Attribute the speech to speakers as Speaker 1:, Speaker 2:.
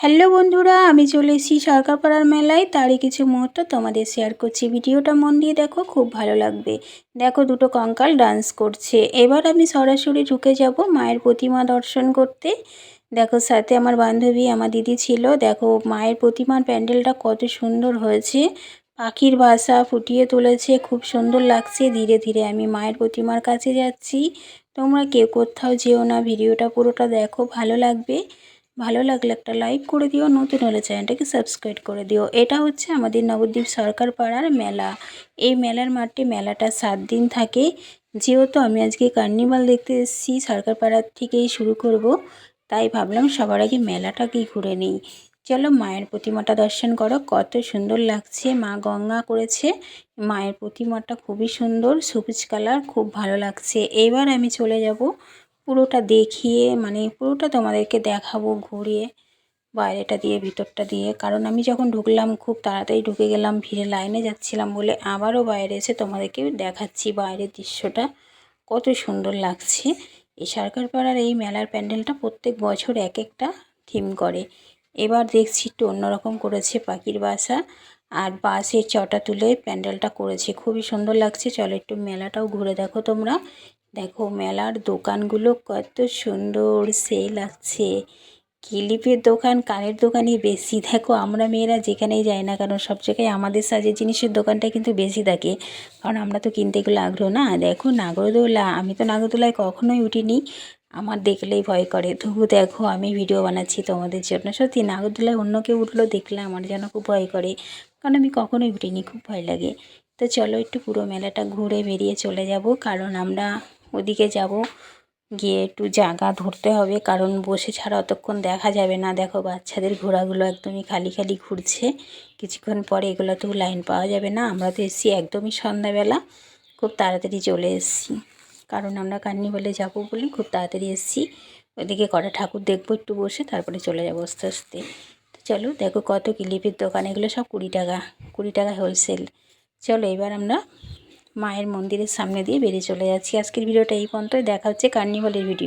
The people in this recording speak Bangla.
Speaker 1: হ্যালো বন্ধুরা, আমি চলে এসেছি সরকারপাড়ার মেলায়। তারই কিছু মুহূর্ত তোমাদের শেয়ার করছি। ভিডিওটা মন দিয়ে দেখো, খুব ভালো লাগবে। দেখো দুটো কঙ্কাল ডান্স করছে। এবার আমি সরাসরি ঢুকে যাব মায়ের প্রতিমা দর্শন করতে। দেখো, সাথে আমার বান্ধবী, আমার দিদি ছিল। দেখো, মায়ের প্রতিমার প্যান্ডেলটা কত সুন্দর হয়েছে। পাখির বাসা ফুটিয়ে তুলেছে, খুব সুন্দর লাগছে। ধীরে ধীরে আমি মায়ের প্রতিমার কাছে যাচ্ছি। তোমরা কেউ কোথাও যেও না, ভিডিওটা পুরোটা দেখো, ভালো লাগবে। ভালো লাগলে একটা লাইক করে দিও, নতুন হলে চ্যানেলটাকে সাবস্ক্রাইব করে দিও। এটা হচ্ছে আমাদের নবদ্বীপ সরকার পাড়ার মেলা। এই মেলার মাঠে মেলাটা সাত দিন থাকে। যেহেতু আমি আজকে কার্নিভাল দেখতে এসেছি সরকার পাড়ার থেকেই শুরু করব। তাই ভাবলাম সবার আগে মেলাটাকেই ঘুরে নিই। চলো মায়ের প্রতিমাটা দর্শন করো। কত সুন্দর লাগছে। মা গঙ্গা করেছে। মায়ের প্রতিমাটা খুবই সুন্দর, সবুজ কালার, খুব ভালো লাগছে। এবার আমি চলে যাব পুরোটা দেখিয়ে মানে পুরোটা তোমাদেরকে দেখাবো ঘুরিয়ে, বাইরেটা দিয়ে, ভিতরটা দিয়ে। কারণ আমি যখন ঢুকলাম, খুব তাড়াতাড়ি ঢুকে গেলাম, ভিড়ে লাইনে যাচ্ছিলাম বলে আবারও বাইরে এসে তোমাদেরকে দেখাচ্ছি বাইরের দৃশ্যটা। কত সুন্দর লাগছে। এই সরকারপাড়ার এই মেলার প্যান্ডেলটা প্রত্যেক বছর এক একটা থিম করে। এবার দেখছি একটু অন্যরকম করেছে পাখির বাসা। আর বাসের চটা তুলে প্যান্ডেলটা করেছে। খুবই সুন্দর লাগছে। চলো একটু মেলাটাও ঘুরে দেখো তোমরা। দেখো মেলার দোকানগুলো কত সুন্দর সে লাগছে ক্লিপের দোকান, কানের দোকানই বেশি। দেখো আমরা মেয়েরা যেখানেই যাই না কারণ সব জায়গায় আমাদের সাজের জিনিসের দোকানটা কিন্তু বেশি থাকে। কারণ আমরা তো কিনতে গেলে আগ্রহ না। দেখো নাগরদোলা, আমি তো নাগরদোলায় কখনোই উঠিনি। আমার দেখলেই ভয় করে। তবু দেখো, আমি ভিডিও বানাচ্ছি তোমাদের জন্য। সত্যি, নাগরদোলায় অন্য কেউ উঠল দেখলে আমার যেন খুব ভয় করে। কারণ আমি কখনোই উঠিনি, খুব ভয় লাগে। তো চলো একটু পুরো মেলাটা ঘুরে বেরিয়ে চলে যাব। কারণ আমরা ওদিকে যাব, গিয়ে একটু জায়গা ধরতে হবে। কারণ বসে ছাড়া অতক্ষণ দেখা যাবে না। দেখো, বাচ্চাদের ঘোড়াগুলো একদমই খালি খালি ঘুরছে। কিছুক্ষণ পরে এগুলোতেও লাইন পাওয়া যাবে না। আমরা তো এসেছি একদমই সন্ধ্যাবেলা। খুব তাড়াতাড়ি চলে এসেছি। কারণ আমরা কার্নিভালে যাব বলে খুব তাড়াতাড়ি এসেছি। ওদিকে কটা ঠাকুর দেখব একটু বসে, তারপরে চলে যাব আস্তে আস্তে। তো চলো, দেখো কত কিলিপির দোকান, এগুলো সব কুড়ি টাকা কুড়ি টাকা হোলসেল চলো এবার আমরা মায়ের মন্দিরের সামনে দিয়ে বেরিয়ে চলে যাচ্ছি। আজকের ভিডিওটা এই পর্যন্তই, দেখা হচ্ছে কার্নিভালের ভিডিও